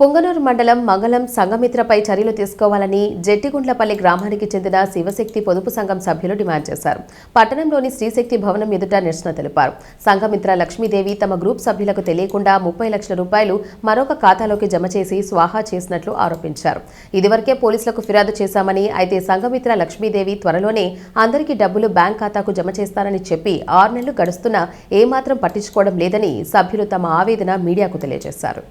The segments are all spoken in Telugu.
పొంగనూరు మండలం మంగళం సంఘమిత్రపై చర్యలు తీసుకోవాలని జెట్టిగుండ్లపల్లి గ్రామానికి చెందిన శివశక్తి పొదుపు సంఘం సభ్యులు డిమాండ్ చేశారు. పట్టణంలోని శ్రీశక్తి భవనం ఎదుట నిరసన తెలిపారు. సంఘమిత్ర లక్ష్మీదేవి తమ గ్రూప్ సభ్యులకు తెలియకుండా ముప్పై లక్షల రూపాయలు మరొక ఖాతాలోకి జమ చేసి స్వాహా చేసినట్లు ఆరోపించారు. ఇదివరకే పోలీసులకు ఫిర్యాదు చేశామని అయితే సంఘమిత్ర లక్ష్మీదేవి త్వరలోనే అందరికీ డబ్బులు బ్యాంక్ ఖాతాకు జమ చేస్తారని చెప్పి ఆరు నెలలు గడుస్తున్నా ఏమాత్రం పట్టించుకోవడం లేదని సభ్యులు తమ ఆవేదన మీడియాకు తెలియజేశారు.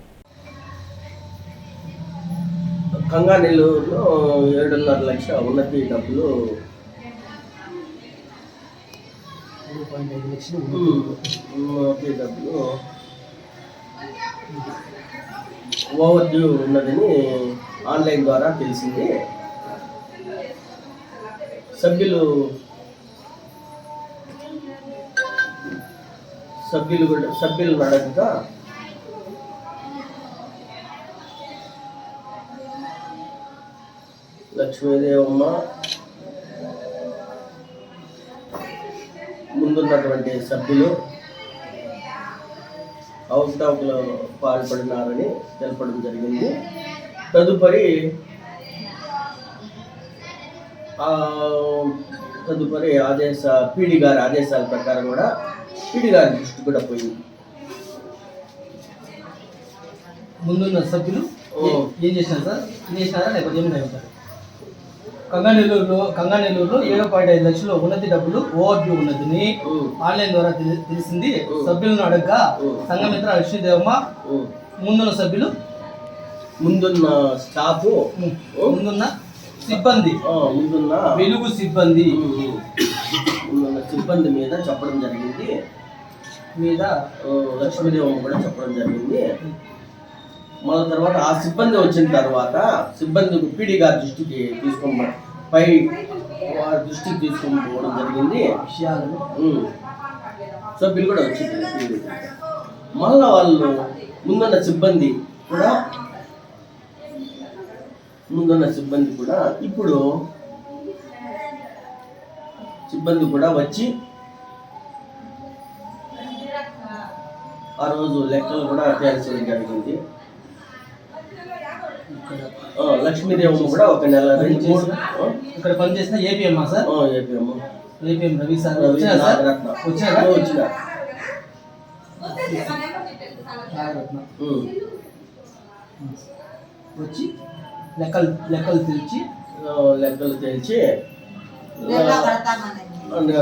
కంగా నెల్లూరులో ఏడున్నర లక్ష ఉన్నతి డబ్బులు. ఉన్నతి డబ్బులు. ఓవర్ డ్యూ ఉన్నదని ఆన్లైన్ ద్వారా తెలిసింది. సభ్యులు సభ్యులు కూడా సభ్యులను అడగగా లక్ష్మీదేవమ్మ ముందున్నటువంటి సభ్యులు అవకతవకలు పాల్పడినారని తెలపడం జరిగింది. తదుపరి తదుపరి ఆదేశ పీడి గారి ఆదేశాల ప్రకారం కూడా పీడి గారి దృష్టి కూడా పోయింది. ముందున్న సభ్యులు ఓ. ఏ- చేసినారు సార్? చేసినారా లేకపోతే ఏం లేదు సార్ కంగానెల్లూరులో కంగానెల్లూరులో ఏడు పాయింట్ ఐదు లక్షలు ఉన్నతి డబ్బులు ఓవర్ డ్యూ ఉన్నదని ఆన్లైన్ ద్వారా తెలి- తెలిసింది. సభ్యులను అడగగా ఓ. సంఘమిత్ర లక్ష్మీదేవమ్మ. ముందున్న సభ్యులు? ముందున్న స్టాఫ్? ముందున్న సిబ్బంది. ముందున్న వెలుగు సిబ్బంది. ముందున్న సిబ్బంది మీద చెప్పడం జరిగింది. మీద లక్ష్మీదేవమ్మ కూడా చెప్పడం జరిగింది. మళ్ళీ తర్వాత ఆ సిబ్బంది వచ్చిన తర్వాత సిబ్బంది పీడి గారి దృష్టికి తీసుకొని పై వారి దృష్టికి తీసుకొని పోవడం జరిగింది. విషయాలు. సభ్యులు కూడా వచ్చింది మళ్ళా వాళ్ళు ముందున్న సిబ్బంది కూడా ముందున్న సిబ్బంది కూడా ఇప్పుడు సిబ్బంది కూడా వచ్చి ఆ రోజు లెక్కలు కూడా తేల్చడం జరిగింది. ఇక్కడ ఆ, లక్ష్మీదేవమ్మ కూడా ఒక నెల రెండు మూడు ఆ, ఇక్కడ పనిచేసిన APM sir? APM APM Ravi sir. వచ్చారా వచ్చిన. వచ్చి లెక్కలు లెక్కలు తెచ్చి ఆ, లెక్కలు తేల్చి ఆ,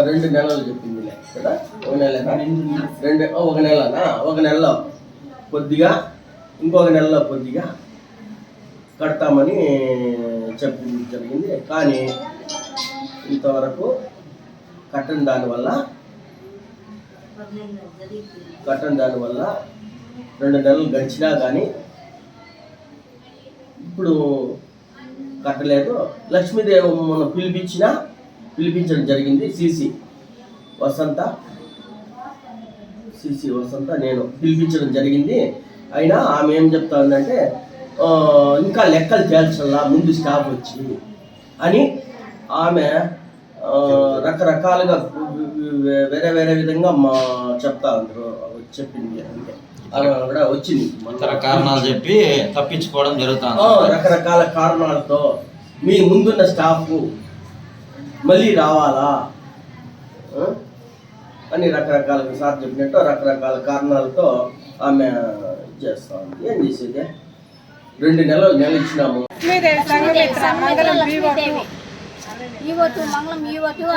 రెండు నెలలు చెప్పింది కదా ఒక నెల రెండు ఒక నెలనా? ఒక నెలలో. కొద్దిగా ఇంకొక నెలలో కొద్దిగా. కడతామని చెప్పింది జరిగింది. కానీ ఇంతవరకు కట్టని దానివల్ల కట్టని దానివల్ల రెండు నెలలు గడిచినా కానీ ఇప్పుడు కట్టలేదు. లక్ష్మీదేవమ్మను పిలిపించిన పిలిపించడం జరిగింది సిసి. వసంత సిసి వసంత నేను పిలిపించడం జరిగింది. అయినా ఆమె ఏం చెప్తా ఉందంటే ఇంకా లెక్కలు తేల్చల్లా ముందు స్టాఫ్ వచ్చి అని ఆమె రకరకాలుగా వేరే వేరే విధంగా మా చెప్తా ఉంటారు. చెప్పింది అంటే కూడా వచ్చింది. కారణాలు చెప్పి తప్పించుకోవడం జరుగుతుంది రకరకాల కారణాలతో మీ ముందున్న స్టాఫ్ మళ్ళీ రావాలా? అని రకరకాల సార్ చెప్పినట్టు రకరకాల కారణాలతో ఆమె చేస్తా ఏం చేసేది? రెండు నెలలు నెల ఇచ్చినాము. మంగళం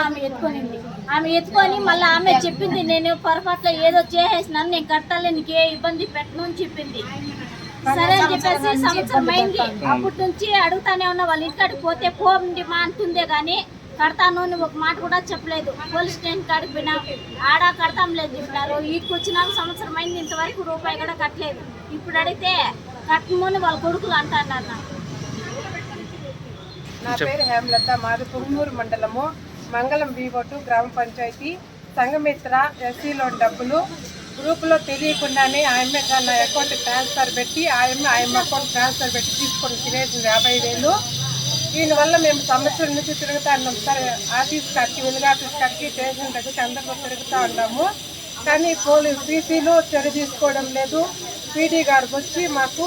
ఆమె ఎత్తుకొనింది. ఆమె ఎత్తుకొని మళ్ళీ ఆమె చెప్పింది నేను పొరపాట్లో ఏదో చేసేసినాను నేను కట్టాలి నీకు ఏ ఇబ్బంది పెట్టను అని చెప్పింది. సరే అని చెప్పేసి సంవత్సరం అయింది. అప్పటి నుంచి అడుగుతానే ఉన్నా వాళ్ళ ఇంటికాడికి పోతే పోండి మా అంటుందే కానీ కడతాను అని ఒక మాట కూడా చెప్పలేదు. పోలీస్ స్టేషన్ కాడికి పోయినా ఆడ కడతాం లేదు చెప్పినారు. ఈడికి వచ్చినాక సంవత్సరం అయింది ఇంతవరకు రూపాయి కూడా కట్టలేదు. ఇప్పుడు అడిగితే కట్టమని వాళ్ళ కొడుకులు అంటారు నాకు నా పేరు హేమలత మాది పుంగూరు మండలము. మంగళం బీవోటు గ్రామ పంచాయతీ. సంఘమిత్ర ఎస్సీ లోన్ డబ్బులు. గ్రూపులో తెలియకుండానే ఆయమ్మ నా అకౌంట్ ట్రాన్స్ఫర్ పెట్టి ఆయమ్మ ఆయమ్మ అకౌంట్ ట్రాన్స్ఫర్ పెట్టి తీసుకొని తినేసింది యాభై వేలు. దీనివల్ల మేము సంవత్సరం నుంచి తిరుగుతా ఉన్నాం. సార్ ఆఫీస్ కట్టి వెలుగు ఆఫీస్ కట్టి స్టేషన్ దగ్గరికి అందరిలో తిరుగుతూ ఉన్నాము. కానీ పోలీసు సీసీలు చర్య తీసుకోవడం లేదు. పీడీ గారికి వచ్చి మాకు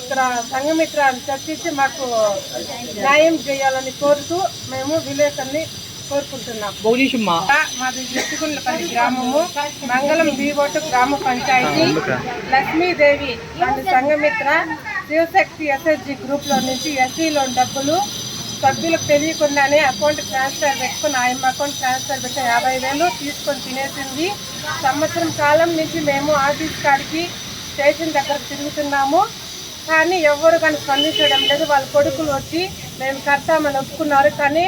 ఇక్కడ సంఘమిత్రాన్ని చర్చించి మాకు న్యాయం చేయాలని కోరుతూ మేము విలేకరుని కోరుకుంటున్నాం. మాది గ్రామము. మంగళం బీవోటు గ్రామ పంచాయతీ. లక్ష్మీదేవి అండ్ సంఘమిత్ర శివశక్తి ఎస్ఎస్జి గ్రూప్లో నుంచి ఎస్సీ లోన్ డబ్బులు సభ్యులకు తెలియకుండానే అకౌంట్ ట్రాన్స్ఫర్ పెట్టుకుని ఆయన అకౌంట్ ట్రాన్స్ఫర్ పెట్టి యాభై వేలు తీసుకొని తినేసింది. సంవత్సరం కాలం నుంచి మేము ఆఫీస్ కాడికి స్టేషన్ దగ్గర తిరుగుతున్నాము. కానీ ఎవరు కానీ స్పందించడం లేదు. వాళ్ళ కొడుకులు వచ్చి మేము కడతామని ఒప్పుకున్నారు. కానీ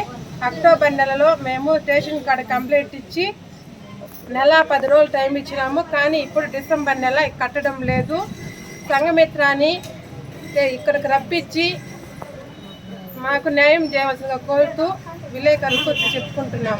అక్టోబర్ నెలలో మేము స్టేషన్ కాడ కంప్లైంట్ ఇచ్చి నెల పది రోజులు టైం ఇచ్చినాము. కానీ ఇప్పుడు డిసెంబర్ నెల కట్టడం లేదు. సంఘమిత్రాన్ని ఇక్కడికి రప్పించి మాకు న్యాయం చేయవలసిందిగా కోరుతూ విలేకరులకు చెప్పుకుంటున్నాం